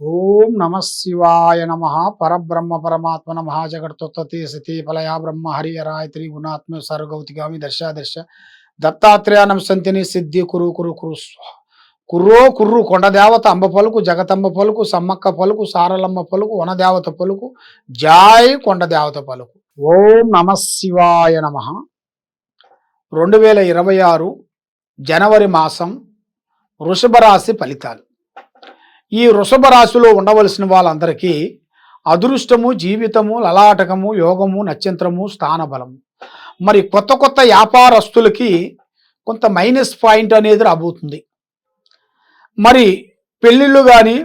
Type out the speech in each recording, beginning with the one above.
ఓం నమ శివాయ నమ పరబ్రహ్మ పరమాత్మన మహాజగత్తుత్పత్తి సతీ ఫలయా బ్రహ్మ హరి హరాయత్రి గుణాత్మ సర్వగౌతిగామి దర్శ దర్శ దత్తాత్రేయ సంతిని సిద్ధి కురు కురు కురు కుర్రో కుర్రు కొండదేవత అంబ పలుకు జగతంబ పలుకు సమ్మక్క పలుకు సారలమ్మ పలుకు వనదేవత పలుకు జాయ్ కొండదేవత పలుకు. ఓం నమ శివాయ నమ. రెండు వేల ఇరవై ఆరు జనవరి మాసం వృషభ రాశి ఫలితాలు. ఈ వృషభ రాశిలో ఉండవలసిన వాళ్ళందరికీ అదృష్టము జీవితము లలాటకము యోగము నక్షత్రము స్థానబలము. మరి కొత్త కొత్త వ్యాపారస్తులకి కొంత మైనస్ పాయింట్ అనేది రాబోతుంది. మరి పెళ్ళిళ్ళు కానీ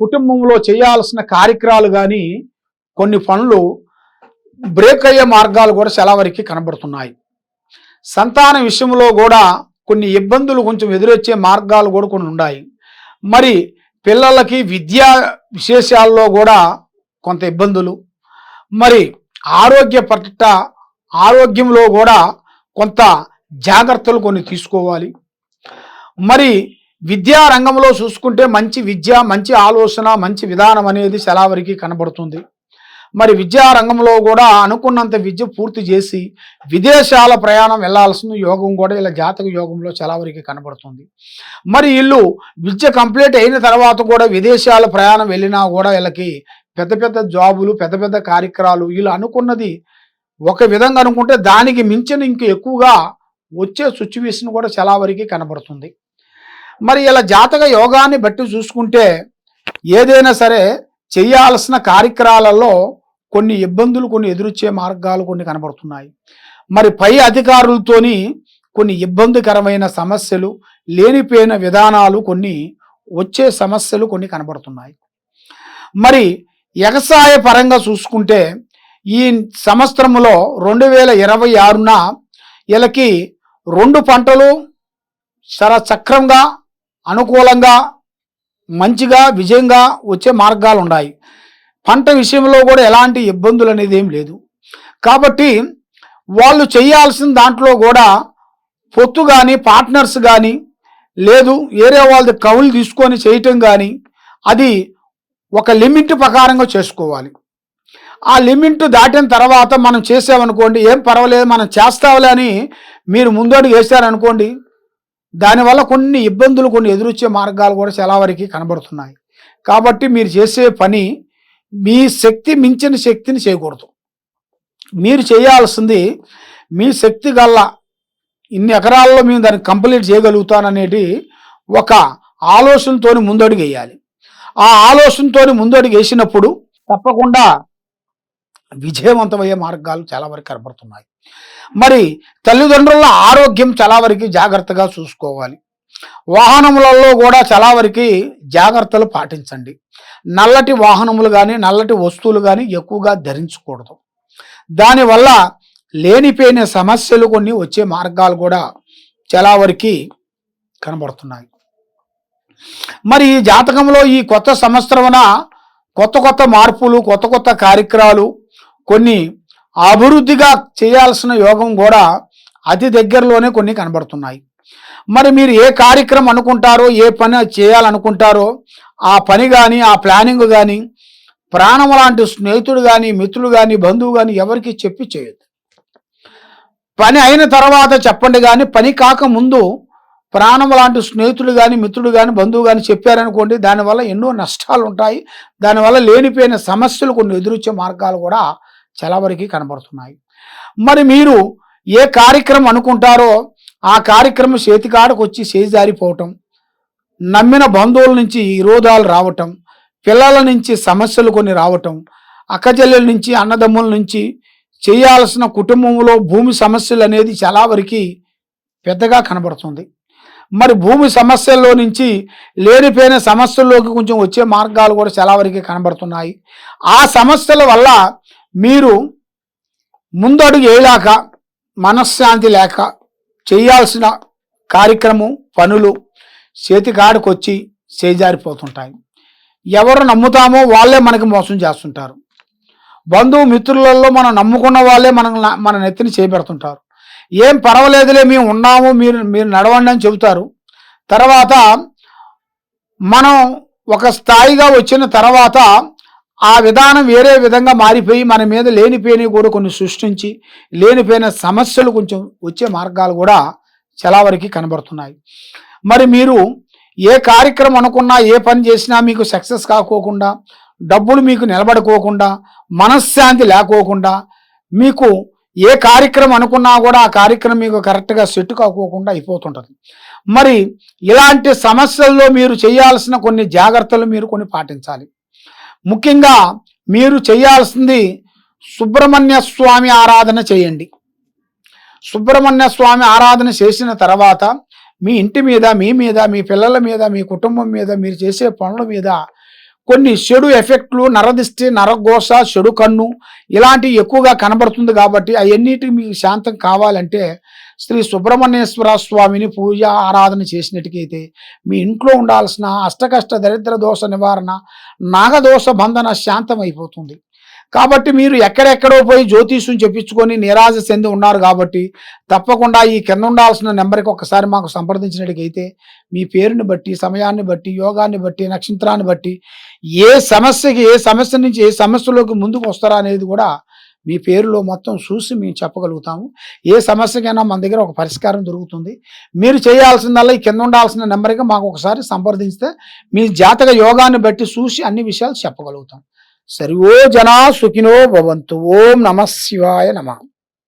కుటుంబంలో చేయాల్సిన కార్యక్రమాలు కానీ కొన్ని పనులు బ్రేక్ అయ్యే మార్గాలు కూడా సెలవరికి కనబడుతున్నాయి. సంతాన విషయంలో కూడా కొన్ని ఇబ్బందులు కొంచెం ఎదురొచ్చే మార్గాలు కూడా కొన్ని ఉన్నాయి. మరి పిల్లలకి విద్యా విశేషాల్లో కూడా కొంత ఇబ్బందులు. మరి ఆరోగ్య పట్ల ఆరోగ్యంలో కూడా కొంత జాగ్రత్తలు కొన్ని తీసుకోవాలి. మరి విద్యా రంగంలో చూసుకుంటే మంచి విద్య మంచి ఆలోచన మంచి విధానం అనేది సెలవరికి కనబడుతుంది. మరి విద్యారంగంలో కూడా అనుకున్నంత విద్య పూర్తి చేసి విదేశాల ప్రయాణం వెళ్ళాల్సిన యోగం కూడా ఇలా జాతక యోగంలో చాలా వరకు కనబడుతుంది. మరి వీళ్ళు విద్య కంప్లీట్ అయిన తర్వాత కూడా విదేశాల ప్రయాణం వెళ్ళినా కూడా వీళ్ళకి పెద్ద పెద్ద జాబులు పెద్ద పెద్ద కార్యక్రమాలు వీళ్ళు అనుకున్నది ఒక విధంగా అనుకుంటే దానికి మించిన ఇంక ఎక్కువగా వచ్చే సిచ్యువేషన్ కూడా చాలా వరకు కనబడుతుంది. మరి ఇలా జాతక యోగాన్ని బట్టి చూసుకుంటే ఏదైనా సరే చేయాల్సిన కార్యక్రమాలలో కొన్ని ఇబ్బందులు కొన్ని ఎదురొచ్చే మార్గాలు కొన్ని కనబడుతున్నాయి. మరి పై అధికారులతోని కొన్ని ఇబ్బందికరమైన సమస్యలు లేనిపోయిన విధానాలు కొన్ని వచ్చే సమస్యలు కొన్ని కనబడుతున్నాయి. మరి వ్యవసాయ పరంగా చూసుకుంటే ఈ సంవత్సరంలో రెండు వేల ఇరవై ఆరున వీళ్ళకి రెండు పంటలు చాలా చక్రంగా అనుకూలంగా మంచిగా విజయంగా వచ్చే మార్గాలు ఉన్నాయి పంట విషయంలో కూడా ఎలాంటి ఇబ్బందులు అనేది ఏం లేదు. కాబట్టి వాళ్ళు చేయాల్సిన దాంట్లో కూడా పొత్తు కానీ పార్ట్నర్స్ కానీ లేదు ఏరే వాళ్ళది కవులు తీసుకొని చేయటం కానీ అది ఒక లిమిట్ ప్రకారంగా చేసుకోవాలి. ఆ లిమిట్ దాటిన తర్వాత మనం చేసామనుకోండి ఏం పర్వాలేదు మనం చేస్తావులే అని మీరు ముందడుగు వేశారనుకోండి దానివల్ల కొన్ని ఇబ్బందులు కొన్ని ఎదురొచ్చే మార్గాలు కూడా చాలా వరకు కనబడుతున్నాయి. కాబట్టి మీరు చేసే పని మీ శక్తి మించిన శక్తిని చేయకూడదు. మీరు చేయాల్సింది మీ శక్తి గల్ల ఇన్ని ఎకరాల్లో మేము దాన్ని కంప్లీట్ చేయగలుగుతాననేది ఒక ఆలోచనతో ముందడుగు వేయాలి. ఆ ఆలోచనతో ముందడుగు వేసినప్పుడు తప్పకుండా విజయవంతమయ్యే మార్గాలు చాలా వరకు కనబడుతున్నాయి మరి తల్లిదండ్రుల ఆరోగ్యం చాలా వరకు జాగ్రత్తగా చూసుకోవాలి. వాహనములలో కూడా చాలా వరకు జాగ్రత్తలు పాటించండి. నల్లటి వాహనములు కానీ నల్లటి వస్తువులు కానీ ఎక్కువగా ధరించకూడదు. దానివల్ల లేనిపోయిన సమస్యలు కొన్ని వచ్చే మార్గాలు కూడా చాలా వరకు కనబడుతున్నాయి. మరి ఈ జాతకంలో ఈ కొత్త సంవత్సరమున కొత్త కొత్త మార్పులు కొత్త కొత్త కార్యక్రమాలు కొన్ని అభివృద్ధిగా చేయాల్సిన యోగం కూడా అతి దగ్గరలోనే కొన్ని కనబడుతున్నాయి. మరి మీరు ఏ కార్యక్రమం అనుకుంటారో ఏ పని చేయాలనుకుంటారో ఆ పని కానీ ఆ ప్లానింగ్ కానీ ప్రాణం లాంటి స్నేహితుడు కానీ మిత్రుడు కానీ బంధువు కానీ ఎవరికి చెప్పి చేయొద్దు. పని అయిన తర్వాత చెప్పండి కానీ పని కాక ముందు ప్రాణం లాంటి స్నేహితుడు కానీ మిత్రుడు కానీ బంధువు కానీ చెప్పారనుకోండి దానివల్ల ఎన్నో నష్టాలు ఉంటాయి దానివల్ల లేనిపోయిన సమస్యలు కొన్ని ఎదురొచ్చే మార్గాలు కూడా చాలా వరకు కనబడుతున్నాయి. మరి మీరు ఏ కార్యక్రమం అనుకుంటారో ఆ కార్యక్రమం చేతికాడకు వచ్చి చేజారిపోవటం నమ్మిన బంధువుల నుంచి విరోధాలు రావటం పిల్లల నుంచి సమస్యలు కొన్ని రావటం అక్కచెల్లెల నుంచి అన్నదమ్ముల నుంచి చేయాల్సిన కుటుంబంలో భూమి సమస్యలు అనేది చాలా వరకు పెద్దగా కనబడుతుంది. మరి భూమి సమస్యల్లో నుంచి లేనిపోయిన సమస్యల్లోకి కొంచెం వచ్చే మార్గాలు కూడా చాలా వరకు కనబడుతున్నాయి. ఆ సమస్యల వల్ల మీరు ముందడుగు వేయలేక మనశ్శాంతి లేక చేయాల్సిన కార్యక్రమం పనులు చేతికాడికొచ్చి చేజారిపోతుంటాయి. ఎవరు నమ్ముతామో వాళ్ళే మనకి మోసం చేస్తుంటారు. బంధువు మిత్రులలో మనం నమ్ముకున్న వాళ్ళే మనం మన నెత్తిని చేపెడుతుంటారు. ఏం పర్వాలేదులే మేము ఉన్నాము మీరు మీరు నడవండి అని చెబుతారు. తర్వాత మనం ఒక స్థాయిగా వచ్చిన తర్వాత ఆ విధానం వేరే విధంగా మారిపోయి మన మీద లేనిపోయినవి కూడా కొన్ని సృష్టించి లేనిపోయిన సమస్యలు కొంచెం వచ్చే మార్గాలు కూడా చాలా వరకు కనబడుతున్నాయి. మరి మీరు ఏ కార్యక్రమం అనుకున్నా ఏ పని చేసినా మీకు సక్సెస్ కాకోకుండా డబ్బులు మీకు నిలబడుకోకుండా మనశ్శాంతి లేకోకుండా మీకు ఏ కార్యక్రమం అనుకున్నా కూడా ఆ కార్యక్రమం మీకు కరెక్ట్గా సెట్ కాకోకుండా అయిపోతుంటుంది. మరి ఇలాంటి సమస్యల్లో మీరు చేయాల్సిన కొన్ని జాగ్రత్తలు మీరు కొన్ని పాటించాలి. ముఖ్యంగా మీరు చేయాల్సింది సుబ్రహ్మణ్య స్వామి ఆరాధన చేయండి. సుబ్రహ్మణ్య స్వామి ఆరాధన చేసిన తర్వాత మీ ఇంటి మీద మీ మీద మీ పిల్లల మీద మీ కుటుంబం మీద మీరు చేసే పనుల మీద కొన్ని చెడు ఎఫెక్ట్లు నరదిష్టి నరఘోష చెడు కన్ను ఇలాంటివి ఎక్కువగా కనబడుతుంది కాబట్టి అవన్నిటి మీకు శాంతం కావాలంటే శ్రీ సుబ్రహ్మణ్యేశ్వర స్వామిని పూజ ఆరాధన చేసినట్టుకైతే మీ ఇంట్లో ఉండాల్సిన అష్టకష్ట దరిద్ర దోష నివారణ నాగదోష బంధన శాంతం అయిపోతుంది కాబట్టి మీరు ఎక్కడెక్కడో పోయి జ్యోతిష్యం చెప్పించుకొని నిరాశ చెంది ఉన్నారు కాబట్టి తప్పకుండా ఈ కింద ఉండాల్సిన నెంబర్కి ఒకసారి మాకు సంప్రదించినట్టుకైతే మీ పేరుని బట్టి సమయాన్ని బట్టి యోగాన్ని బట్టి నక్షత్రాన్ని బట్టి ఏ సమస్యకి ఏ సమస్య నుంచి ఏ సమస్యలోకి ముందుకు వస్తారా అనేది కూడా మీ పేరులో మొత్తం చూసి మేము చెప్పగలుగుతాము. ఏ సమస్యకైనా మన దగ్గర ఒక పరిష్కారం దొరుకుతుంది. మీరు చేయాల్సిందల్లా ఈ కింద ఉండాల్సిన నెంబర్కి మాకు ఒకసారి సంప్రదిస్తే మీ జాతక యోగాన్ని బట్టి చూసి అన్ని విషయాలు చెప్పగలుగుతాం. సరి ఓ జనా సుఖినో భవంతు. ఓం నమ శివాయ నమ.